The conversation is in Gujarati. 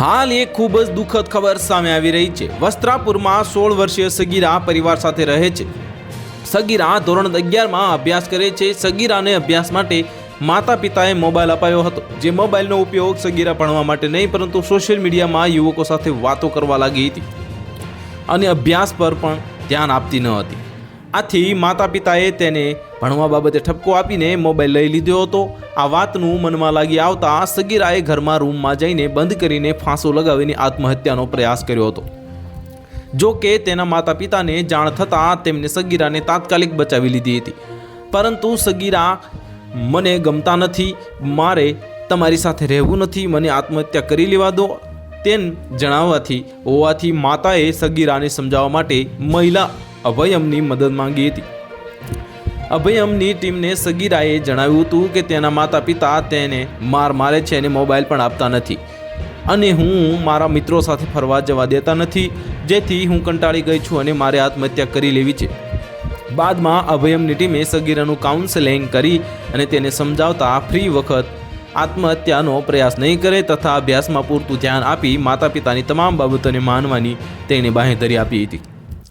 હાલ એક ખૂબ જ દુઃખદ ખબર સામે આવી રહી છે. વસ્ત્રાપુરમાં સોળ વર્ષીય સગીરા પરિવાર સાથે રહે છે. સગીરા ધોરણ અગિયારમાં અભ્યાસ કરે છે. સગીરાને અભ્યાસ માટે માતા પિતાએ મોબાઈલ અપાયો હતો. જે મોબાઈલનો ઉપયોગ સગીરા ભણવા માટે નહીં, પરંતુ સોશિયલ મીડિયામાં યુવકો સાથે વાતો કરવા લાગી હતી અને અભ્યાસ પર પણ ધ્યાન આપતી ન હતી. આથી માતા પિતાએ તેને ભણવા બાબતે ઠપકો આપીને મોબાઈલ લઈ લીધો હતો. આ વાતનું મનમાં લાગી આવતા સગીરાએ ઘરમાં રૂમમાં જઈને બંધ કરીને ફાંસો લગાવીને આત્મહત્યાનો પ્રયાસ કર્યો હતો. જો કે તેના માતા પિતાને જાણ થતાં તેમને સગીરાને તાત્કાલિક બચાવી લીધી હતી. પરંતુ સગીરા, મને ગમતા નથી, મારે તમારી સાથે રહેવું નથી, મને આત્મહત્યા કરી લેવા દો. તેમ જણાવવાથી હોવાથી માતાએ સગીરાને સમજાવવા માટે મહિલા અભયમની મદદ માંગી હતી. અભયમની ટીમને સગીરાએ જણાવ્યું હતું કે તેના માતા પિતા તેને માર મારે છે અને મોબાઈલ પણ આપતા નથી. અને હું મારા મિત્રો સાથે ફરવા જવા દેતા નથી, જેથી હું કંટાળી ગઈ છું અને મારે આત્મહત્યા કરી લેવી છે. બાદમાં અભયમની ટીમે સગીરાનું કાઉન્સેલિંગ કરી અને તેને સમજાવતા ફ્રી વખત આત્મહત્યાનો પ્રયાસ નહીં કરે તથા અભ્યાસમાં પૂરતું ધ્યાન આપી માતા પિતાની તમામ બાબતોને માનવાની તેણે બાંહેધરી આપી હતી.